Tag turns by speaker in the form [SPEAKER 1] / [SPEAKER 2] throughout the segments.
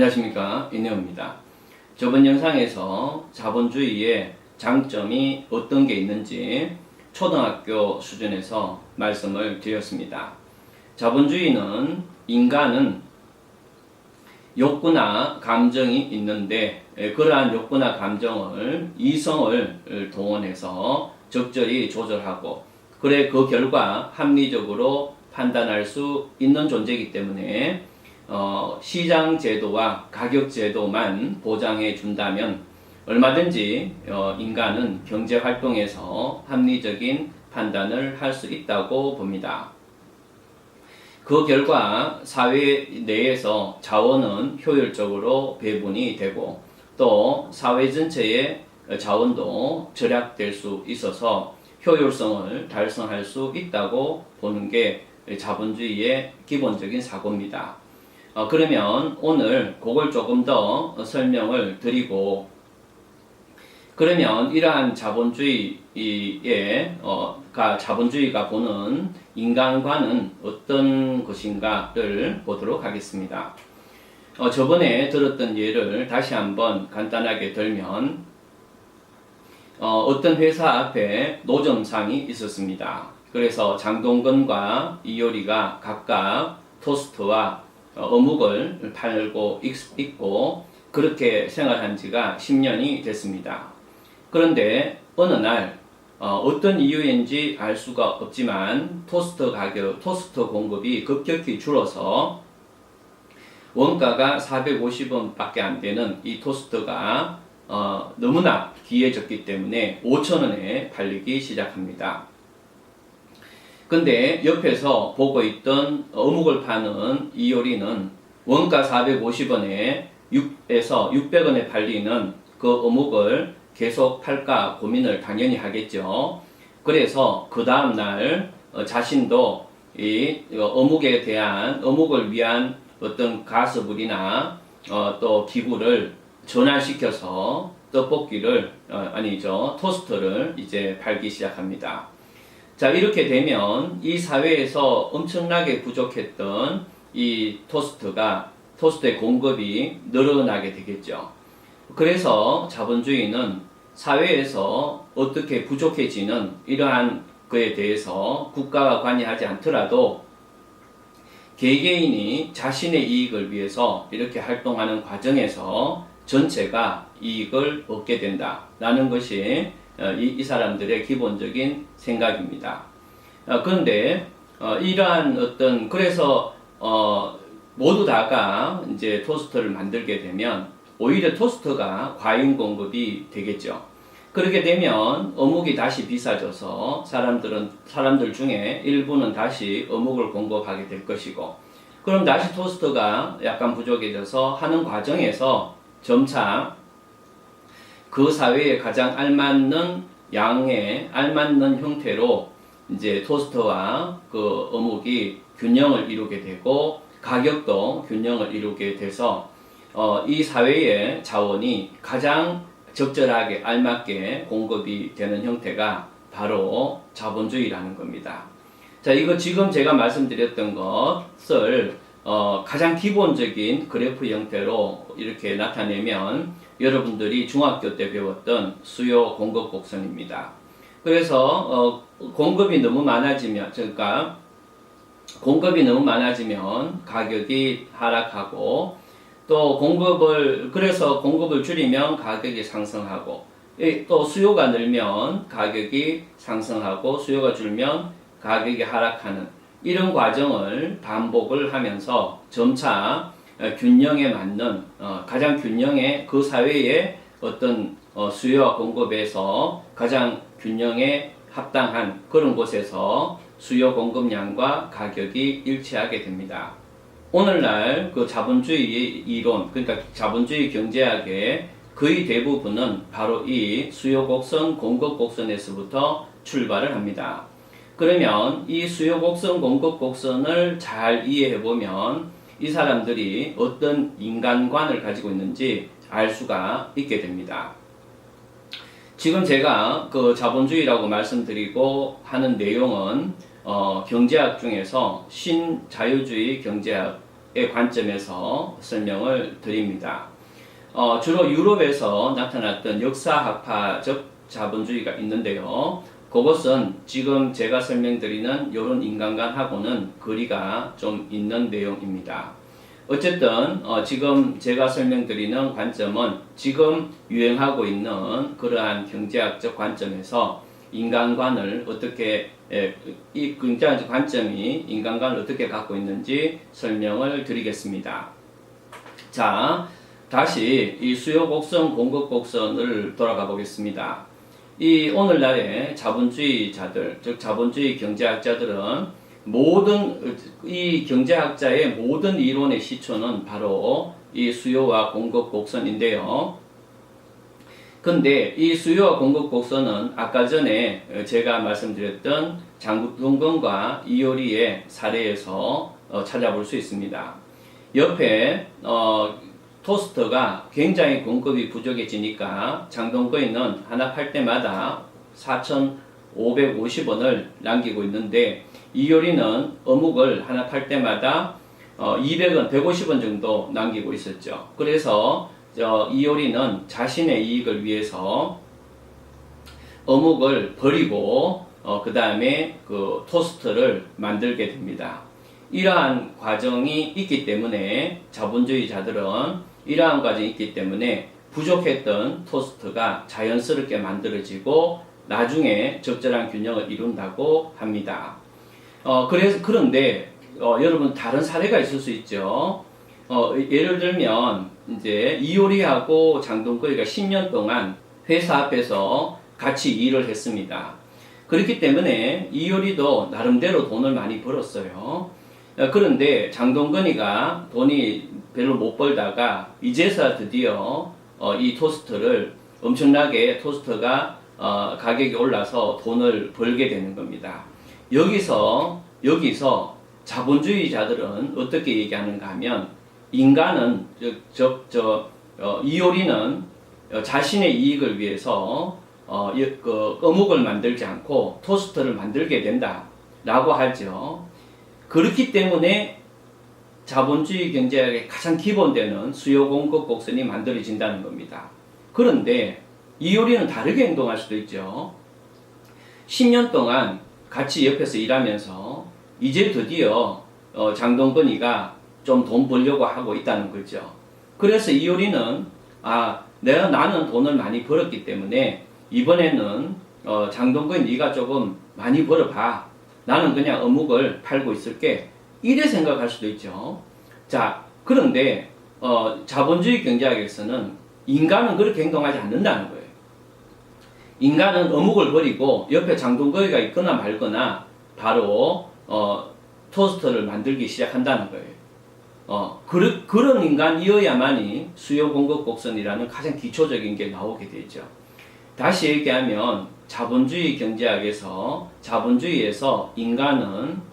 [SPEAKER 1] 안녕하십니까 이내호입니다. 저번 영상에서 자본주의의 장점이 어떤 게 있는지 초등학교 수준에서 말씀을 드렸습니다. 자본주의는 인간은 욕구나 감정이 있는데 에, 그러한 욕구나 감정을 이성을 동원해서 적절히 조절하고 그래 그 결과 합리적으로 판단할 수 있는 존재이기 때문에 어, 시장 제도와 가격 제도만 보장해 준다면 얼마든지 어, 인간은 경제 활동에서 합리적인 판단을 할 수 있다고 봅니다. 그 결과 사회 내에서 자원은 효율적으로 배분이 되고 또 사회 전체의 자원도 절약될 수 있어서 효율성을 달성할 수 있다고 보는 게 자본주의의 기본적인 사고입니다. 어, 그러면 오늘 그걸 조금 더 설명을 드리고 그러면 이러한 자본주의의 어, 가 자본주의가 보는 인간과는 어떤 것인가를 보도록 하겠습니다. 어, 저번에 들었던 예를 다시 한번 간단하게 들면 어, 떤 회사 앞에 노점상이 있었습니다. 그래서 장동건과 이효리가 각각 토스트와 어, 어묵을 팔고 있고 그렇게 생활한 지가 10년이 됐습니다. 그런데 어느 날 어, 떤 이유인지 알 수가 없지만 토스트 가격, 토스트 공급이 급격히 줄어서 원가가 450원밖에 안 되는 이 토스트가 어, 너무나 귀해졌기 때문에 5천원에 팔리기 시작합니다. 근데 옆에서 보고 있던 어묵을 파는 이효리는 원가 450원에 6에서 600원에 팔리는 그 어묵을 계속 팔까 고민을 당연히 하겠죠. 그래서 그 다음날 어, 자신도 이 어묵에 대한 어묵을 위한 어떤 가스불이나 어, 또 기구를 전환시켜서 떡볶이를 어, 아니죠 토스트를 이제 팔기 시작합니다. 자, 이렇게 되면 이 사회에서 엄청나게 부족했던 이 토스트가, 토스트의 공급이 늘어나게 되겠죠. 그래서 자본주의는 사회에서 어떻게 부족해지는 이러한 그에 대해서 국가가 관여하지 않더라도 개개인이 자신의 이익을 위해서 이렇게 활동하는 과정에서 전체가 이익을 얻게 된다라는 것이 어, 이, 이 사람들의 기본적인 생각입니다. 어, 그런데 어, 이러한 어떤 그래서 어, 모두 다가 이제 토스트를 만들게 되면 오히려 토스트가 과잉 공급이 되겠죠. 그렇게 되면 어묵이 다시 비싸져서 사람들은 사람들 중에 일부는 다시 어묵을 공급하게 될 것이고 그럼 다시 토스트가 약간 부족해져서 하는 과정에서 점차 그 사회에 가장 알맞는 양에 알맞는 형태로 이제 토스트와 그 어묵이 균형을 이루게 되고 가격도 균형을 이루게 돼서 어, 이 사회의 자원이 가장 적절하게 알맞게 공급이 되는 형태가 바로 자본주의라는 겁니다. 자, 이거 지금 제가 말씀드렸던 것을 어, 가장 기본적인 그래프 형태로 이렇게 나타내면 여러분들이 중학교 때 배웠던 수요 공급 곡선입니다. 그래서 어, 공급이 너무 많아지면 그러니까 공급이 너무 많아지면 가격이 하락하고 또 공급을 그래서 공급을 줄이면 가격이 상승하고 또 수요가 늘면 가격이 상승하고 수요가 줄면 가격이 하락하는 이런 과정을 반복을 하면서 점차 어, 균형에 맞는 어, 가장 균형에 그 사회의 어떤 어, 수요와 공급에서 가장 균형에 합당한 그런 곳에서 수요 공급량과 가격이 일치하게 됩니다. 오늘날 그 자본주의 이론, 그러니까 자본주의 경제학의 거의 대부분은 바로 이 수요 곡선, 공급 곡선에서부터 출발을 합니다. 그러면 이 수요 곡선, 공급 곡선을 잘 이해해 보면 이 사람들이 어떤 인간관을 가지고 있는지 알 수가 있게 됩니다. 지금 제가 그 자본주의라고 말씀드리고 하는 내용은 어, 경제학 중에서 신자유주의 경제학 경제학의 관점에서 설명을 드립니다. 어, 주로 유럽에서 나타났던 역사학파적 자본주의가 있는데요. 그것은 지금 제가 설명드리는 이런 인간관하고는 거리가 좀 있는 내용입니다. 어쨌든 어, 지금 제가 설명드리는 관점은 지금 유행하고 있는 그러한 경제학적 관점에서 인간관을 어떻게 에, 이 경제학적 관점이 인간관을 어떻게 갖고 있는지 설명을 드리겠습니다. 자, 다시 이 수요 곡선, 공급 곡선을 돌아가 보겠습니다. 이 오늘날의 자본주의자들, 즉 자본주의 경제학자들은 모든 이 경제학자의 모든 이론의 시초는 바로 이 수요와 공급 곡선인데요. 근데 이 수요와 공급 곡선은 아까 전에 제가 말씀드렸던 장동건과 이효리의 사례에서 어, 찾아볼 수 있습니다. 옆에 어, 토스터가 굉장히 공급이 부족해지니까 장동건이는 하나 팔 때마다 4,550원을 남기고 있는데 이효리는 어묵을 하나 팔 때마다 어, 200원, 150원 정도 남기고 있었죠. 그래서 어, 이효리는 자신의 이익을 위해서 어묵을 버리고 어, 그 다음에 그 토스트를 만들게 됩니다. 이러한 과정이 있기 때문에 자본주의자들은 이러한 과정이 있기 때문에 부족했던 토스트가 자연스럽게 만들어지고 나중에 적절한 균형을 이룬다고 합니다. 어, 그래서 그런데 어, 여러분 다른 사례가 있을 수 있죠. 어, 예를 들면 이제 이효리하고 장동거리가 10년 동안 회사 앞에서 같이 일을 했습니다. 그렇기 때문에 이효리도 나름대로 돈을 많이 벌었어요. 어, 그런데 장동건이가 돈이 별로 못 벌다가 이제서 드디어 어, 이 토스트를 엄청나게 토스트가 어, 가격이 올라서 돈을 벌게 되는 겁니다. 여기서 여기서 자본주의자들은 어떻게 얘기하는가 하면 인간은 저저 어, 이효리는 어, 자신의 이익을 위해서 어, 그 어묵을 만들지 않고 토스트를 만들게 된다라고 하죠. 그렇기 때문에 자본주의 경제학의 가장 기본되는 수요 공급 곡선이 만들어진다는 겁니다. 그런데 이효리는 다르게 행동할 수도 있죠. 10년 동안 같이 옆에서 일하면서 이제 드디어 어, 장동건이가 좀 돈 벌려고 하고 있다는 거죠. 그래서 이효리는 아 내가 나는 돈을 많이 벌었기 때문에 이번에는 어, 장동건 네가 조금 많이 벌어봐. 나는 그냥 어묵을 팔고 있을게. 이래 생각할 수도 있죠. 자, 그런데 어, 자본주의 경제학에서는 인간은 그렇게 행동하지 않는다는 거예요. 인간은 어묵을 버리고 옆에 장동거리가 있거나 말거나 바로 어, 토스터를 만들기 시작한다는 거예요. 어, 그, 그런 인간이어야만이 수요 공급 곡선이라는 가장 기초적인 게 나오게 되죠. 다시 얘기하면 자본주의 경제학에서 자본주의에서 인간은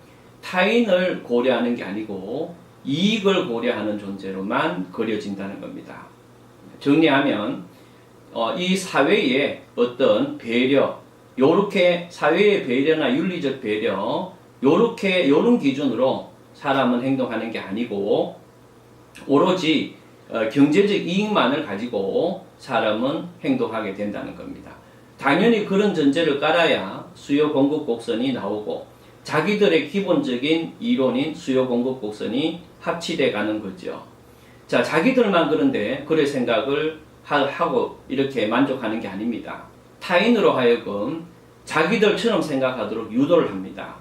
[SPEAKER 1] 타인을 고려하는 게 아니고 이익을 고려하는 존재로만 그려진다는 겁니다. 정리하면 어, 이 사회의 어떤 배려, 요렇게 사회의 배려나 윤리적 배려, 요렇게 요런 기준으로 사람은 행동하는 게 아니고 오로지 어, 경제적 이익만을 가지고 사람은 행동하게 된다는 겁니다. 당연히 그런 전제를 깔아야 수요 공급 곡선이 나오고 자기들의 기본적인 이론인 수요 공급 곡선이 합치돼 가는 거죠. 자, 자기들만 그런데 그럴 생각을 하고 이렇게 만족하는 게 아닙니다. 타인으로 하여금 자기들처럼 생각하도록 유도를 합니다.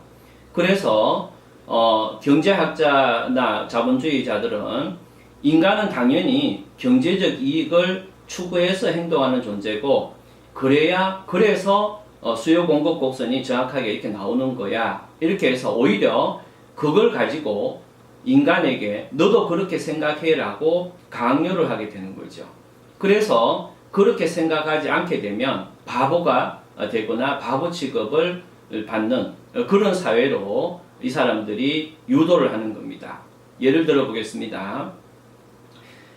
[SPEAKER 1] 그래서 어, 경제학자나 자본주의자들은 인간은 당연히 경제적 이익을 추구해서 행동하는 존재고 그래야 그래서 어, 수요 공급 곡선이 정확하게 이렇게 나오는 거야. 이렇게 해서 오히려 그걸 가지고 인간에게 너도 그렇게 생각해라고 강요를 하게 되는 거죠. 그래서 그렇게 생각하지 않게 되면 바보가 되거나 바보 취급을 받는 그런 사회로 이 사람들이 유도를 하는 겁니다. 예를 들어 보겠습니다.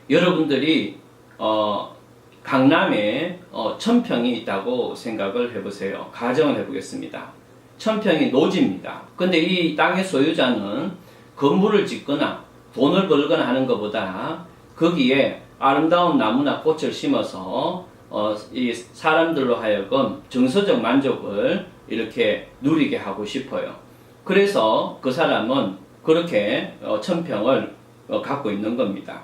[SPEAKER 1] 여러분들이 어, 강남에 어, 천평이 있다고 생각을 해보세요. 가정을 해보겠습니다. 천평이 노지입니다. 근데 이 땅의 소유자는 건물을 짓거나 돈을 벌거나 하는 것보다 거기에 아름다운 나무나 꽃을 심어서 어, 이 사람들로 하여금 정서적 만족을 이렇게 누리게 하고 싶어요. 그래서 그 사람은 그렇게 어, 천평을 어, 갖고 있는 겁니다.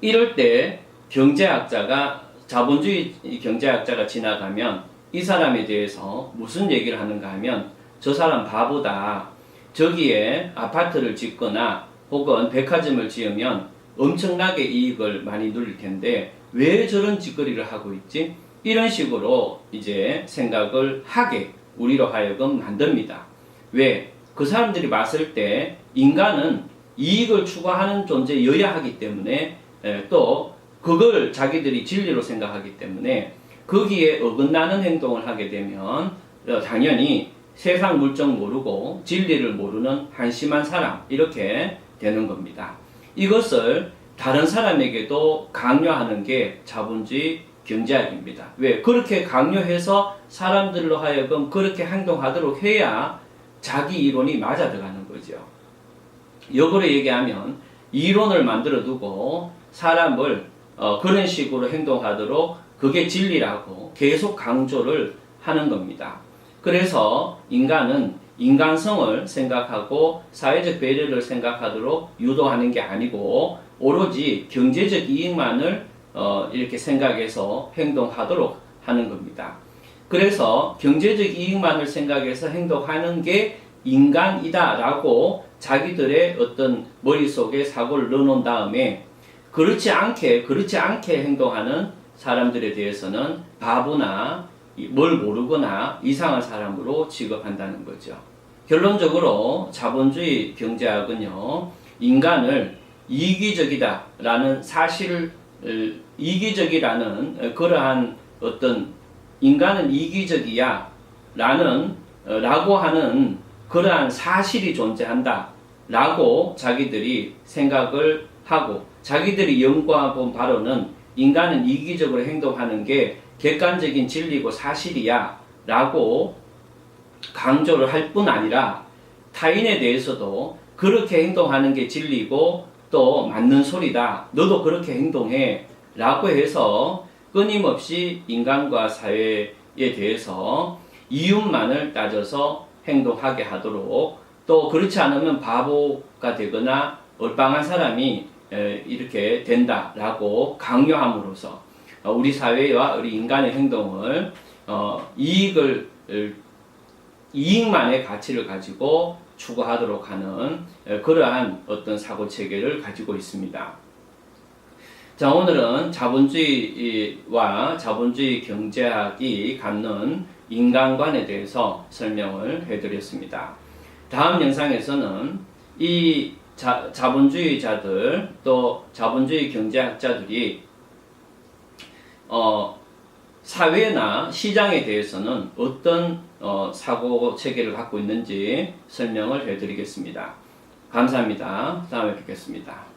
[SPEAKER 1] 이럴 때 경제학자가 자본주의 경제학자가 지나가면 이 사람에 대해서 무슨 얘기를 하는가 하면 저 사람 바보다. 저기에 아파트를 짓거나 혹은 백화점을 지으면 엄청나게 이익을 많이 누릴 텐데 왜 저런 짓거리를 하고 있지? 이런 식으로 이제 생각을 하게 우리로 하여금 만듭니다. 왜? 그 사람들이 봤을 때 인간은 이익을 추구하는 존재여야 하기 때문에 에, 또 그걸 자기들이 진리로 생각하기 때문에 거기에 어긋나는 행동을 하게 되면 어, 당연히 세상 물정 모르고 진리를 모르는 한심한 사람 이렇게 되는 겁니다. 이것을 다른 사람에게도 강요하는 게 자본주의 경제학입니다. 왜? 그렇게 강요해서 사람들로 하여금 그렇게 행동하도록 해야 자기 이론이 맞아 들어가는 거죠. 역으로 얘기하면 이론을 만들어 두고 사람을 어, 그런 식으로 행동하도록 그게 진리라고 계속 강조를 하는 겁니다. 그래서 인간은 인간성을 생각하고 사회적 배려를 생각하도록 유도하는 게 아니고 오로지 경제적 이익만을 어, 이렇게 생각해서 행동하도록 하는 겁니다. 그래서 경제적 이익만을 생각해서 행동하는 게 인간이다라고 자기들의 어떤 머릿속에 사고를 넣어놓은 다음에 그렇지 않게 그렇지 않게 행동하는 사람들에 대해서는 바보나 뭘 모르거나 이상한 사람으로 취급한다는 거죠. 결론적으로 자본주의 경제학은요, 인간을 이기적이다라는 사실을 어, 이기적이라는 그러한 어떤 인간은 이기적이야 라는 어, 라고 하는 그러한 사실이 존재한다 라고 자기들이 생각을 하고 자기들이 연구하고 바로는 인간은 이기적으로 행동하는 게 객관적인 진리고 사실이야 라고 강조를 할 뿐 아니라 타인에 대해서도 그렇게 행동하는 게 진리고 또 맞는 소리다. 너도 그렇게 행동해. 라고 해서 끊임없이 인간과 사회에 대해서 이윤만을 따져서 행동하게 하도록 또 그렇지 않으면 바보가 되거나 얼빵한 사람이 이렇게 된다라고 강요함으로써 우리 사회와 우리 인간의 행동을 어, 이익을 이익만의 가치를 가지고 추구하도록 하는 그러한 어떤 사고 체계를 가지고 있습니다. 자, 오늘은 자본주의와 자본주의 경제학이 갖는 인간관에 대해서 설명을 해드렸습니다. 다음 영상에서는 이 자, 자본주의자들 또 자본주의 경제학자들이 어, 사회나 시장에 대해서는 어떤 어, 사고 체계를 갖고 있는지 설명을 해드리겠습니다. 감사합니다. 다음에 뵙겠습니다.